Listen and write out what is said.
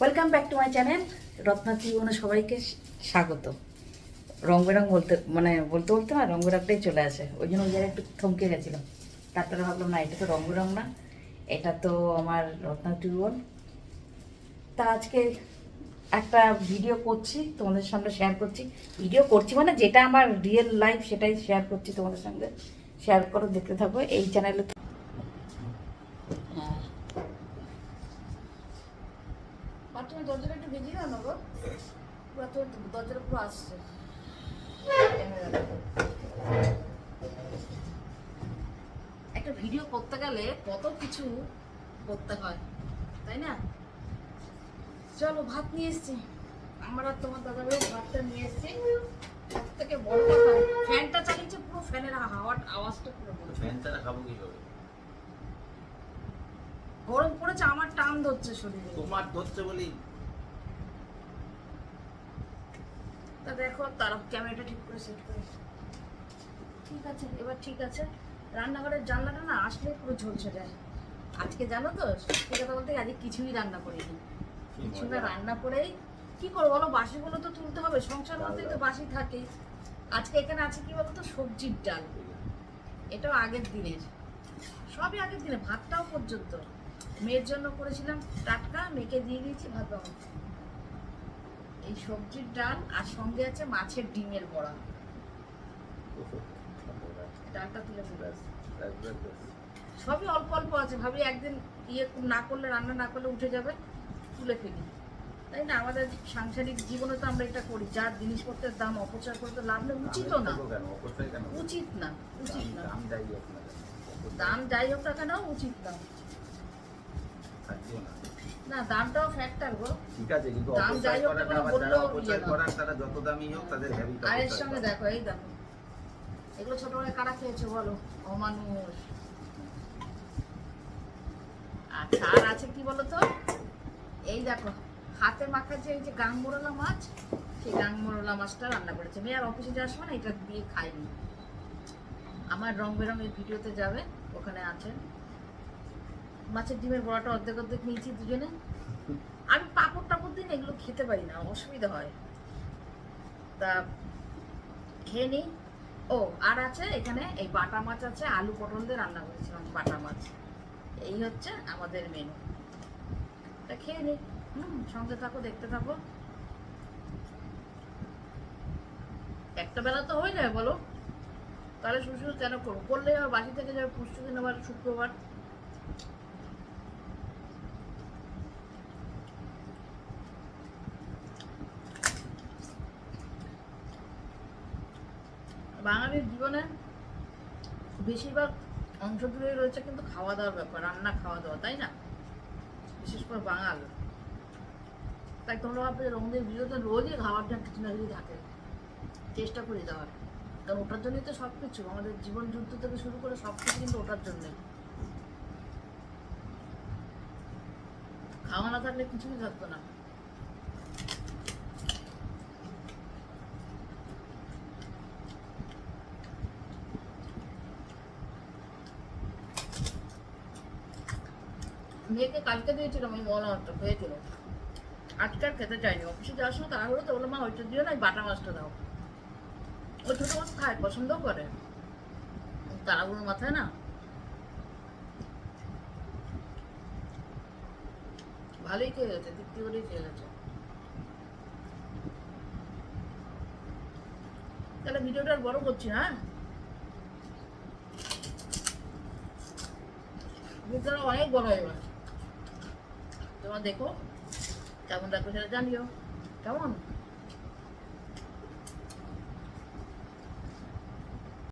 Welcome back to my channel Ratna জীবনে সবাইকে স্বাগত। রং বেরং বলতে মানে বলতে বলতে না রং বেরংটাই চলে আসে। ওই জন্য ওই জায়গায় একটু থমকে গেছিলাম। তারপরে ভাবলাম, না, এটা তো রং বেরং না, এটা তো আমার রত্না টিউবওয়েল তা আজকে একটা ভিডিও করছি, তোমাদের সঙ্গে শেয়ার করছি। ভিডিও করছি মানে যেটা আমার রিয়েল লাইফ সেটাই শেয়ার করছি তোমাদের সঙ্গে। শেয়ার করো, দেখতে থাকো। এই চ্যানেলে হ্যাঁ আর তুমি দরজাটা একটু না পুরো তোর দরজাটা পুরো আসছে। একটা ভিডিও করতে গেলে কত কিছু করতে হয় তাই না? চলো ভাত নিয়ে এসছি। আমরা তোমার দাদা ভাই ভাতটা নিয়ে এসছি। সব থেকে বড় কথা ফ্যানটা চালিয়েছে পুরো ফ্যানের হাওয়ার আওয়াজটা পুরো ফ্যান ছাড়া খাব কীভাবে? গরম পড়েছে আমার টান ধরছে শরীরে। তোমার ধরছে বলি তা দেখো তারা ক্যামেরাটা ঠিক করে সেট করে ঠিক আছে এবার ঠিক আছে। রান্নাঘরের জানলাটা না আসলে পুরো ঝলসে যায়। আজকে জানো তো সত্যি কথা বলতে আজকে কিছুই রান্না করিনি। কি কিছু না রান্না করেই কি করব বলো বাসিগুলো তো তুলতে হবে সংসার বলতেই তো বাসি থাকে। আজকে এখানে আছে কি বলতো সবজির ডাল। এটাও আগের দিনের। সবই আগের দিনে ভাতটাও পর্যন্ত। মেয়ের জন্য করেছিলাম টাটকা মেয়েকে দিয়ে দিয়েছি ভাত বানাতে এই সবজির ডাল আর সঙ্গে আছে মাছের ডিমের বড়া। ডালটা তুলে। সবই অল্প অল্প আছে। ভাবি একদিন ইয়ে না করলে রান্না না করলে উঠে যাবে তুলে ফেলি। তাই না? আমাদের সাংসারিক জীবনে তো আমরা এটা করি। যার জিনিসপত্রের দাম অপচয় করতে লাভ নেই। উচিত না? উচিত না উচিত না। দাম- যাই হোক না কেন, উচিত না। না। না দামটাও ফ্যাক্টর গো। ঠিক আছে কিন্তু দাম যাই হোক না করাটা কেন আবার বললেও ইয়ে অপচয় করার তারা যত দামি হোক তাদের হ্যাবিট আর এর সঙ্গে দেখো এই দেখো। এগুলো ছোটবেলায় কারা খেয়েছে বলো? অমানুষ আচ্ছা আর আছে কি বলো তো? এই দেখো হাতে মাখা যে এই যে গাং মোরলা মাছ সেই গাং মোরলা মাছটা রান্না করেছে। মেয়ে আর অফিসে যাওয়ার সময় না এটা দিয়ে খাইনি। আমার রং বেরঙের ভিডিওতে যাবে ওখানে আছে মাছের ডিমের বড়াটা অর্ধেক অর্ধেক নিয়েছি দুজনে। আমি পাপড় টাপড় দিন এগুলো খেতে পারি না, অসুবিধা হয়। তা খেয়ে নিই। ও, আর আছে এখানে এই বাটা মাছ আছে, আলু পটল দিয়ে রান্না করেছিলাম বাটা মাছ। এই হচ্ছে আমাদের মেনু তা খেয়ে নিই। হুম, সঙ্গে থাকো, দেখতে থাকো। একটা বেলা তো হয়ে যায়, বলো। তাহলে শুধু কেন করব করলে বাসি থেকে যাবে পুষ্টি দিন আবার শুক্রবার। বাঙালির জীবনে বেশিরভাগ অংশ জুড়ে রয়েছে কিন্তু খাওয়া দাওয়ার ব্যাপার, রান্না খাওয়া দাওয়া তাই না? বিশেষ করে বাঙাল। তাই তোমরা ভাববে রঙদের ভিডিওতে রোজই খাবারটা কিছু না কিছু থাকে। চেষ্টা করে দেওয়ার কারণ ওটার জন্যই তো সব কিছু আমাদের জীবন যুদ্ধ থেকে শুরু করে সব কিছু কিন্তু ওটার জন্যই। খাওয়া না থাকলে কিছুই থাকতো না। মেয়েকে কালকে দিয়েছিলাম ওই মলা মাছটা খেয়েছিল আজকে আর খেতে চাইনি। অফিসে যাওয়ার সময় তাড়াহুড়ো তো বলল, মা, ওইটা দিও না বাটা মাছটা দাও। ও ছোটো মাছ খায় পছন্দও করে। তাড়াহুড়ো মাথায় না। ভালোই খেয়ে গেছে তৃপ্তি করেই খেয়ে গেছে তাহলে ভিডিওটা আর বড় করছি হ্যাঁ? ভিডিওটা অনেক বড় গেছে। তোমরা দেখো কেমন লাগবে সেটা জানিও। কেমন?